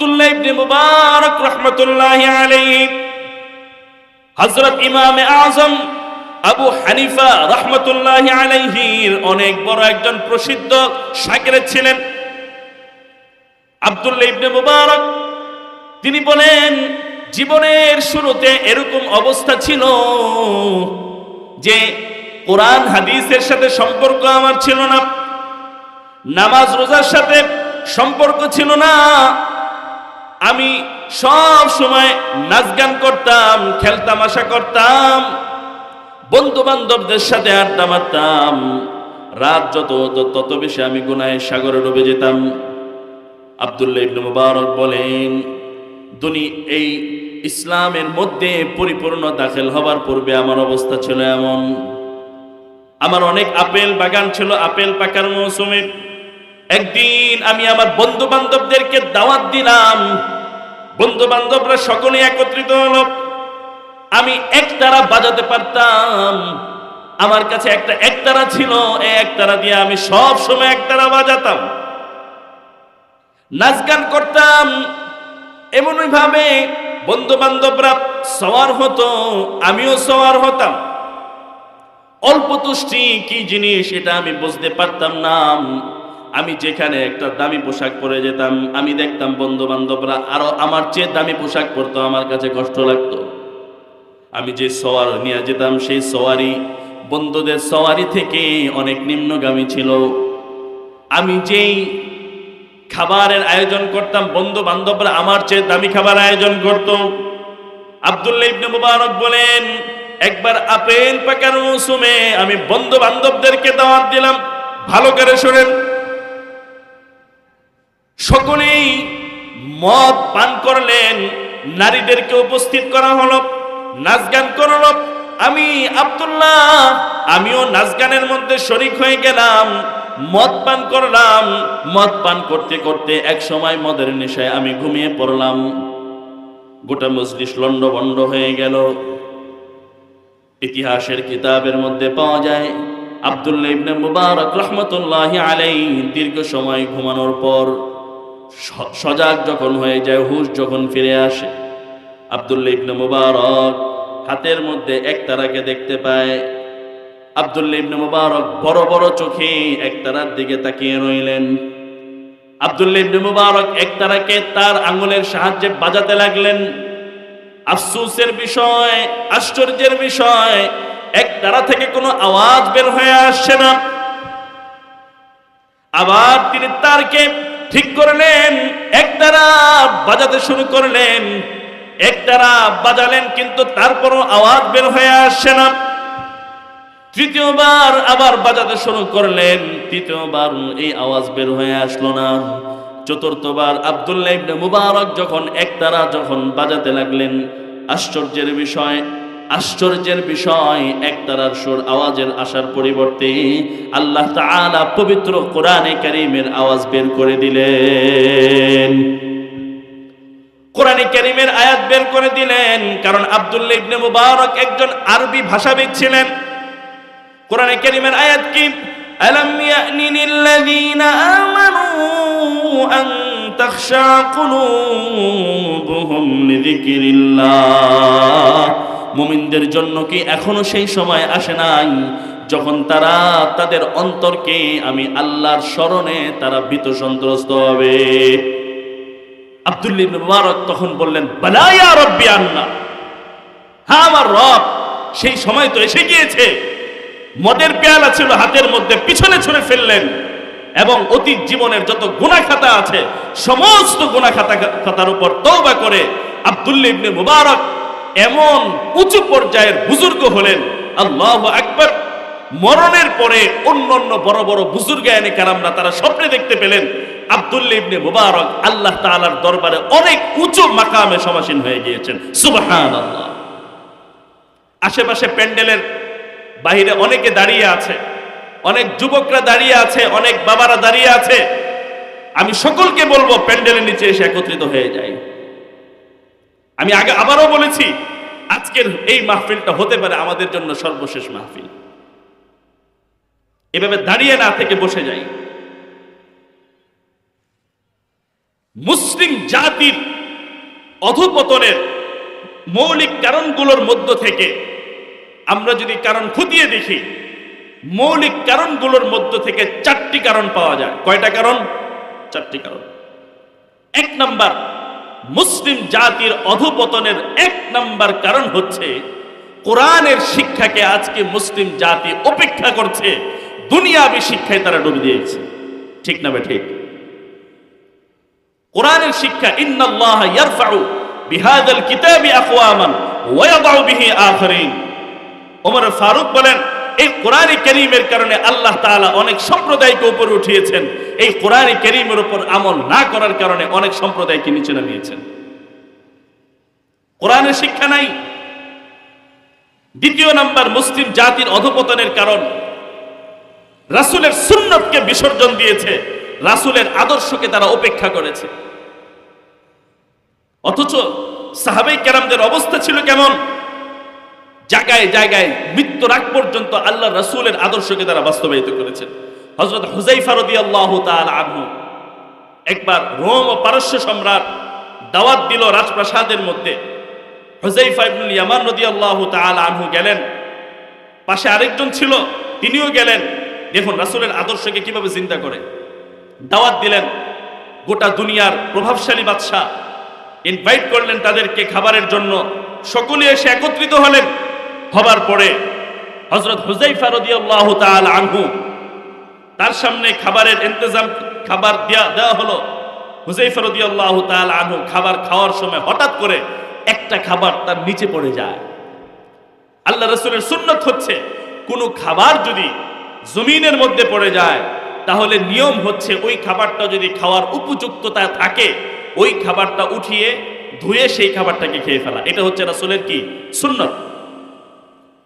আব্দুল্লাহ ইবনে মুবারক রাহমাতুল্লাহি আলাইহি, হযরত ইমামে আজম আবু হানিফা রাহমাতুল্লাহি আলাইহির অনেক বড় একজন প্রসিদ্ধ শাগিরদ ছিলেন। আব্দুল্লাহ ইবনে মুবারক, তিনি বলেন, জীবনের শুরুতে এরকম অবস্থা ছিল যে কোরআন হাদিসের সাথে সম্পর্ক আমার ছিল না, নামাজ রোজার সাথে সম্পর্ক ছিল না। আমি সব সময় নাচ গান করতাম, খেলতাম, আশা করতাম। বন্ধু বান্ধবদের সাথে আড্ডা মারতাম। রাত যত হতো তত বেশি আমি গুনায় সাগরে ডুবে যেতাম। আব্দুল্লাহ ইবনে মুবারক বলেন, দুনি এই ইসলামের মধ্যে পরিপূর্ণ দাখিল হবার পূর্বে আমার অবস্থা ছিল এমন। আমার অনেক আপেল বাগান ছিল, আপেল পাকার মৌসুমে একদিন আমি আমার বন্ধু বান্ধবদেরকে দাওয়াত দিলাম। বন্ধু বান্ধবরা সকলে একত্রিত হলো। আমি একতারা বাজাতে পারতাম। আমার কাছে একটা একতারা ছিল একতারা দিয়ে আমি সব সময় একতারা বাজাতাম। নাচ গান করতাম। এমনই ভাবে বন্ধু বান্ধবরা সওয়ার হতো, আমিও সওয়ার হতাম। অল্প তুষ্টি কি জিনিস, এটা আমি বুঝতে পারতাম না। আমি যেখানে একটা দামি পোশাক পরে যেতাম, আমি দেখতাম বন্ধু বান্ধবরা আরও আমার চেয়ে দামি পোশাক পরতো, আমার কাছে কষ্ট লাগতো। আমি যে সওয়ার নিয়ে যেতাম, সেই সওয়ারি বন্ধুদের সওয়ারি থেকে অনেক নিম্নগামী ছিল। আমি যেই খাবারের আয়োজন করতাম বন্ধু বান্ধবরা আমার চেয়ে দামি খাবার আয়োজন করত। আব্দুল্লাহ ইবনে মুবারক বলেন, একবার আপেল পাকার মৌসুমে আমি বন্ধু বান্ধবদেরকে দাওয়াত দিলাম। ভালো করে শোনেন। সকলেই মদ পান করলেন, নারীদেরকে উপস্থিত করা হলো, নাচ গান করল। আমি আব্দুল্লাহ, আমিও নাচ গানের মধ্যে শরিক হয়ে গেলাম, মদ পান করলাম। মদ পান করতে করতে এক সময় মদের নেশায় আমি ঘুমিয়ে পড়লাম। গোটা মজলিস লন্ডভন্ড হয়ে গেল। ইতিহাসের কিতাবের মধ্যে পাওয়া যায়, আব্দুল্লাহ ইবনে মুবারক রহমতুল্লাহ আলাই দীর্ঘ সময় ঘুমানোর পর সজাগ যখন হয়ে যায়, হুশ যখন ফিরে আসে আব্দুল্লাহ ইবনে মুবারক হাতের মধ্যে এক তারাকে দেখতে পায়। আব্দুল্লাহ ইবনে মুবারক বড় বড় চোখে এক তারার দিকে তাকিয়ে রইলেন। আব্দুল্লাহ ইবনে মুবারক এক তারাকে তার আঙুলের সাহায্যে বাজাতে লাগলেন। আফসোসের বিষয়, আশ্চর্যের বিষয়, এক তারা থেকে কোনো আওয়াজ বের হয়ে আসছে না। আবার তিনি তারকে ঠিক করলেন এক তারা বাজাতে শুরু করলেন এক তারা বাজালেন, কিন্তু তারপরও আওয়াজ বের হয়ে আসছে না। তৃতীয়বার আবার বাজাতে শুরু করলেন, তৃতীয়বার এই আওয়াজ বের হয়ে আসলো না। চতুর্থবার আব্দুল্লাহ ইবনে মুবারক যখন একতারা যখন বাজাতে লাগলেন, আশ্চর্যের বিষয় আশ্চর্যের বিষয় একতারার সুর আওয়াজের আসার পরিবর্তে আল্লাহ তাআলা পবিত্র কোরআনে কারীমের আওয়াজ বের করে দিলেন। কোরআনে কারিমের আয়াত বের করে দিলেন, কারণ আব্দুল্লাহ ইবনে মুবারক একজন আরবি ভাষাবিদ ছিলেন। কোরআনে কারীমের আয়াত কি? আলাম ইয়ানি লিল্লাযীনা আমানু আন তাখশা কুলুবুহুম লিযিকরিল্লাহ। মুমিনদের জন্য কি এখনও সেই সময় আসে নাই? যখন তারা তাদের অন্তরকে আমি আল্লাহর স্মরণে তারা ভীত সন্ত্রস্ত হবে। আব্দুল্লাহ মুবারক তখন বললেন, বালা ইয়া রাব্বি আন্না। হ্যাঁ আমার রব, সেই সময় তো এসে গিয়েছে। মদের পেয়ালা ছিল হাতের মধ্যে, পিছনে ছুঁড়ে ফেললেন এবং অতীত জীবনের যত গুনাহ খাতা আছে, সমস্ত গুনাহ খাতা খাতার উপর তওবা করে আব্দুল্লাহ ইবনে মুবারক এমন উঁচু পর্যায়ের বুজুর্গ হলেন। আল্লাহু আকবার। মরণের পরে অন্য অন্য বড় বড় বুজুর্গ এনে কারামরা তারা স্বপ্নে দেখতে পেলেন আব্দুল্লাহ ইবনে মুবারক আল্লাহ তাআলার দরবারে অনেক উঁচু মাকামে সমাসীন হয়ে গিয়েছেন। সুবহানাল্লাহ। আশেপাশে প্যান্ডেলের বাহিরে অনেকে দাঁড়িয়ে আছে, অনেক যুবকরা দাঁড়িয়ে আছে, অনেক বাবারা দাঁড়িয়ে আছে। আমি সকলকে বলব প্যান্ডেলের নিচে এসে একত্রিত হয়ে যায়। আমি আগে আবারও বলেছি, আজকের এই মাহফিলটা হতে পারে আমাদের জন্য সর্বশেষ মাহফিল। এভাবে দাঁড়িয়ে না থেকে বসে যাই। মুসলিম জাতির অধপতনের মৌলিক কারণগুলোর মধ্য থেকে আমরা যদি কারণ খুঁটিয়ে দেখি, মৌলিক কারণগুলোর মধ্য থেকে চারটি কারণ পাওয়া যায়। কয়টা কারণ? চারটি কারণ। এক নাম্বার মুসলিম জাতির অধপতনের এক নাম্বার কারণ হচ্ছে, কোরআনের শিক্ষাকে আজকে মুসলিম জাতি উপেক্ষা করছে, দুনিয়াবি শিক্ষায় তারা ডুবে দিয়েছে। ঠিক না বে ঠিক? কোরআনের শিক্ষা, ইন্নাল্লাহ কিতাবি আকওয়ামান ওয়া ওমর ফারুক বলেন এই কোরআনে করিমের কারণে আল্লাহ তাআলা অনেক সম্প্রদায়কে উপরে উঠিয়েছেন। এই কোরআনে করিমের উপর আমল না করার কারণে অনেক সম্প্রদায়কে নিচে নামিয়েছেন। কোরআনের শিক্ষা নাই। দ্বিতীয় নাম্বার, মুসলিম জাতির অধপতনের কারণ। রাসূলের সুন্নতকে বিসর্জন দিয়েছে, রাসূলের আদর্শকে তারা উপেক্ষা করেছে। অথচ সাহাবাই কেরামদের অবস্থা ছিল কেমন? জায়গায় জায়গায় মৃত্যুর আগ পর্যন্ত আল্লাহ রাসূলের আদর্শকে তারা বাস্তবায়িত করেছেন। হযরত হুজাইফা রাদিয়াল্লাহু তাআলা আনহু একবার রোম ও পারস্য সম্রাট দাওয়াত দিল রাজপ্রাসাদের মধ্যে। হুজাইফা ইবনুল ইয়ামান রাদিয়াল্লাহু তাআলা আনহু গেলেন। পাশে আরেকজন ছিল, তিনিও গেলেন। দেখুন, রাসূলের আদর্শকে কীভাবে চিন্তা করে। দাওয়াত দিলেন গোটা দুনিয়ার প্রভাবশালী বাদশাহ। ইনভাইট করলেন তাদেরকে খাবারের জন্য। সকলে এসে একত্রিত হলেন। হবার পরে হজরত হুজাইফা রাদিয়াল্লাহু তাআলা আনহু তার সামনে খাবারের ইন্তজাম, খাবার দেয়া, দেওয়া হলো। হুজাইফা রাদিয়াল্লাহু তাআলা আনহু খাবার খাওয়ার সময় হঠাৎ করে একটা খাবার তার নিচে পড়ে যায়। আল্লাহ রসুলের সুন্নত হচ্ছে, কোনো খাবার যদি জমিনের মধ্যে পড়ে যায়, তাহলে নিয়ম হচ্ছে ওই খাবারটা যদি খাওয়ার উপযুক্ততা থাকে, ওই খাবারটা উঠিয়ে ধুয়ে সেই খাবারটাকে খেয়ে ফেলা। এটা হচ্ছে রাসুলের কি? সুন্নত।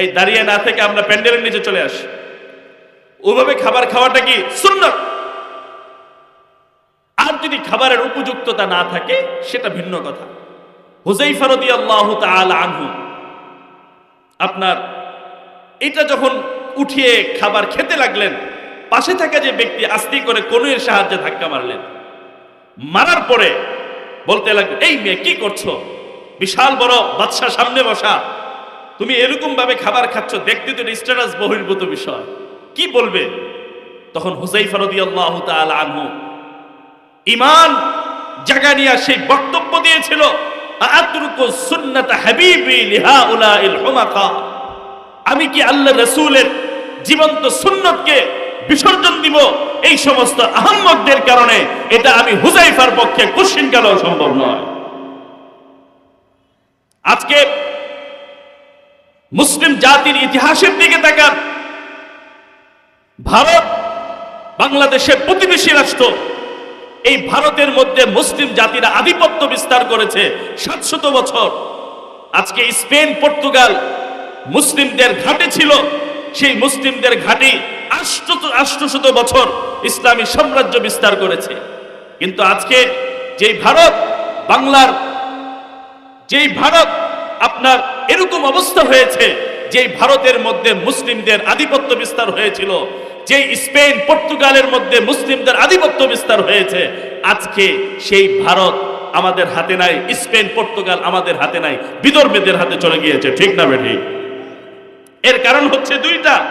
এই দাঁড়িয়ে না থেকে আমরা প্যান্ডেলের নিচে চলে আসি। ওভাবে খাবার খাওয়াটা কি সুন্নত? আর যদি খাবারের উপযুক্ততা না থাকে, সেটা ভিন্ন কথা। হুজাইফা রাদিয়াল্লাহু তাআলা আনহু, আপনার এটা যখন উঠিয়ে খাবার খেতে লাগলেন, পাশে থাকা যে ব্যক্তি আস্তি করে কনুয়ের সাহায্যে ধাক্কা মারলেন, মারার পরে বলতে লাগল এই মেয়ে, কি করছ? বিশাল বড় বাদশা সামনে বসা। তুমি এরকম ভাবে খাবার খাচ্ছ, দেখতে তো স্ট্যাটাস বহির্ভূত বিষয়। কি বলবে? তখন হুসাইফা রাদিয়াল্লাহু তাআলা আনহু ইমান জাগা নিয়ে সেই বক্তব্য দিয়েছিল আতরুকু সুন্নাত হাবিবি লিহাউলাইল হুমাকা। আমি কি আল্লাহ রাসূলের জীবন্ত সুন্নতকে বিসর্জন দিব? এই সমস্ত আহম্মকদের কারণে এটা আমি হুজাইফার পক্ষে কোশ্চিন কালেও সম্ভব নয়। আজকে মুসলিম জাতির ইতিহাসের দিকে তাকান। ভারত বাংলাদেশের প্রতিবেশী রাষ্ট্র। এই ভারতের মধ্যে মুসলিম জাতিরা আধিপত্য বিস্তার করেছে সাতশত বছর। আজকে স্পেন, পর্তুগাল মুসলিমদের ঘাটে ছিল। সেই মুসলিমদের ঘাটি আষ্টশত বছর ইসলামী সাম্রাজ্য বিস্তার করেছে। কিন্তু আজকে যেই ভারত, বাংলার যেই ভারত আপনার এরকম অবস্থা হয়েছে যেই ভারতের মধ্যে মুসলিমদের আধিপত্য বিস্তার হয়েছিল যে স্পেন, পর্তুগালের মধ্যে মুসলিমদের আধিপত্য বিস্তার হয়েছে, আজকে সেই ভারত আমাদের হাতে নাই, স্পেন, পর্তুগাল আমাদের হাতে নাই, বিদর্ভীদের হাতে চলে গিয়েছে, ঠিক না বেঠি? এর কারণ হচ্ছে দুইটা।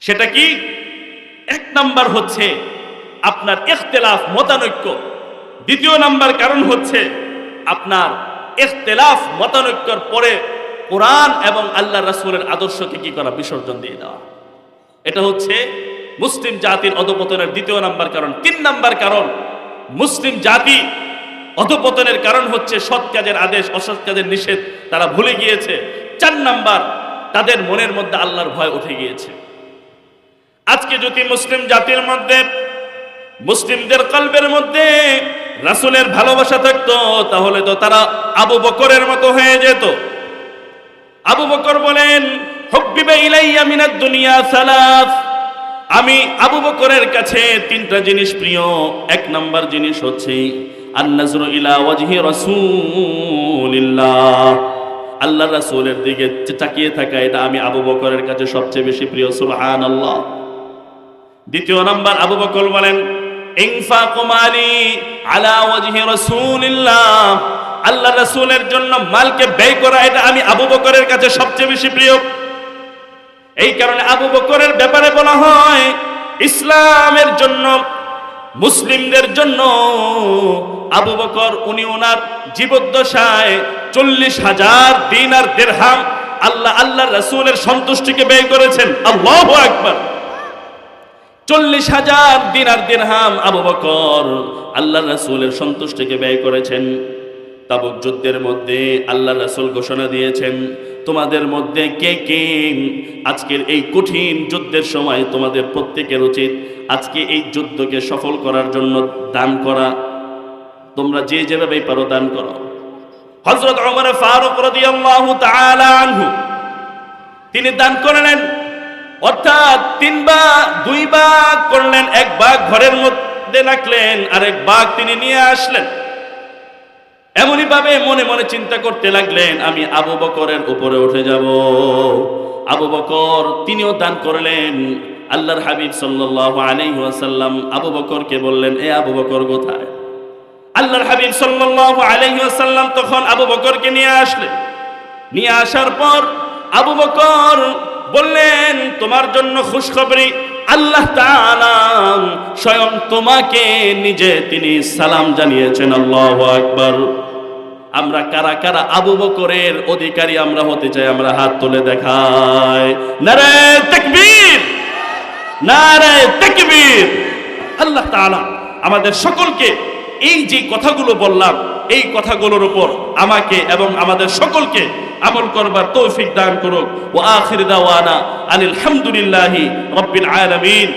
সেটা কি? এক নাম্বার হচ্ছে আপনার ইখতিলাফ মতানৈক্য। দ্বিতীয় নাম্বার কারণ হচ্ছে আপনার ইখতিলাফ মতানৈক্যর পরে কোরআন এবং আল্লাহ রাসূলের আদর্শকে কি করা, বিসর্জন দিয়ে দেওয়া। এটা হচ্ছে মুসলিম জাতির অধপতনের দ্বিতীয় নাম্বার কারণ। তিন নাম্বার কারণ, মুসলিম জাতি অধপতনের কারণ হচ্ছে সৎ কাজের আদেশ, অসৎ কাজের নিষেধ তারা ভুলে গিয়েছে। চার নাম্বার, তাদের মনের মধ্যে আল্লাহর ভয় উঠে গিয়েছে। আজকে যদি মুসলিম জাতির মধ্যে, মুসলিমদের কলবের মধ্যে রাসূলের ভালোবাসা থাকতো, তাহলে তো তারা আবু বকরের মতো হয়ে যেত। আবু বকর বলেন, হুব্বিবে ইলাইয়া মিনাদ দুনিয়া সালাস। আমি আবু বকরের কাছে তিনটা জিনিস প্রিয়। এক নাম্বার জিনিস হচ্ছে, আন্নাজরু ইলা ওয়াজহি রাসূলিল্লাহ। আল্লাহ রাসূলের দিকে তাকিয়ে থাকা, এটা আমি আবু বকরের কাছে সবচেয়ে বেশি প্রিয়। সুবহানাল্লাহ। দ্বিতীয় নাম্বার, আবু বকর বলেন ইনফাকু মালি আলা ওয়াজহি রাসূলিল্লাহ। আল্লাহ রাসূলের জন্য মালকে ব্যয় করা, এটা আমি আবু বকরের কাছে সবচেয়ে বেশি প্রিয়। এই কারণে আবু বকরের ব্যাপারে বলা হয়, ইসলামের জন্য, মুসলিমদের জন্য আবু বকর, উনি ওনার জীবদ্দশায় চল্লিশ হাজার দিন আর দেড়হাম আল্লাহ আল্লাহ রসুলের সন্তুষ্টিকে ব্যয় করেছেন। আল্লাহ আকবার। চল্লিশ হাজার দিনার দিরহাম আবু বকর আল্লাহ রাসূলের সন্তুষ্টিকে ব্যয় করেছেন। তাবুক যুদ্ধের মধ্যে আল্লাহ রাসূল ঘোষণা দিয়েছেন, তোমাদের মধ্যে কে কে? আজকের এই কঠিন যুদ্ধের সময় তোমাদের প্রত্যেকের উচিত আজকে এই যুদ্ধকে সফল করার জন্য দান করা। তোমরা যে যেভাবেই পারো দান করো। হযরত ওমর ফারুক রাদিয়াল্লাহু তাআলা আনহু, তিনি দান করলেন। অর্থাৎ তিন ভাগ দুই বাঘ করলেন, এক বাঘ ঘরের মধ্যে রাখলেন আর এক বাঘ তিনি নিয়ে আসলেন। এমনই ভাবে মনে মনে চিন্তা করতে লাগলেন, আমি আবু বকরের উপরে উঠে যাব। আবু বকর তিনিও দান করলেন। আল্লাহর হাবিব সাল্লাল্লাহু আলাইহি ওয়াসাল্লাম আবু বকরকে বললেন, এ আবু বকর কোথায়? আল্লাহর হাবিব সাল্লাল্লাহু আলাইহি ওয়াসাল্লাম তখন আবু বকরকে নিয়ে আসলেন। নিয়ে আসার পর আবু বকর বললেন, তোমার জন্য খুশখবরি আল্লাহ স্বয়ং তোমাকে নিজে তিনি সালাম জানিয়েছেন, আল্লাহু আকবর। আমরা কারা কারা আবু বকরের অধিকারী আমরা হতে চাই, আমরা হাত তুলে দেখাই। নারে তাকবীর! নারে তাকবীর! আল্লাহ তাআলা আমাদের সকলকে এই যে কথাগুলো বললাম, এই কথাগুলোর উপর আমাকে এবং আমাদের সকলকে আমল করবার তৌফিক দান করুক। ও আখির দাওয়ানা আনিল হামদুলিল্লাহি রাব্বিল আলামিন।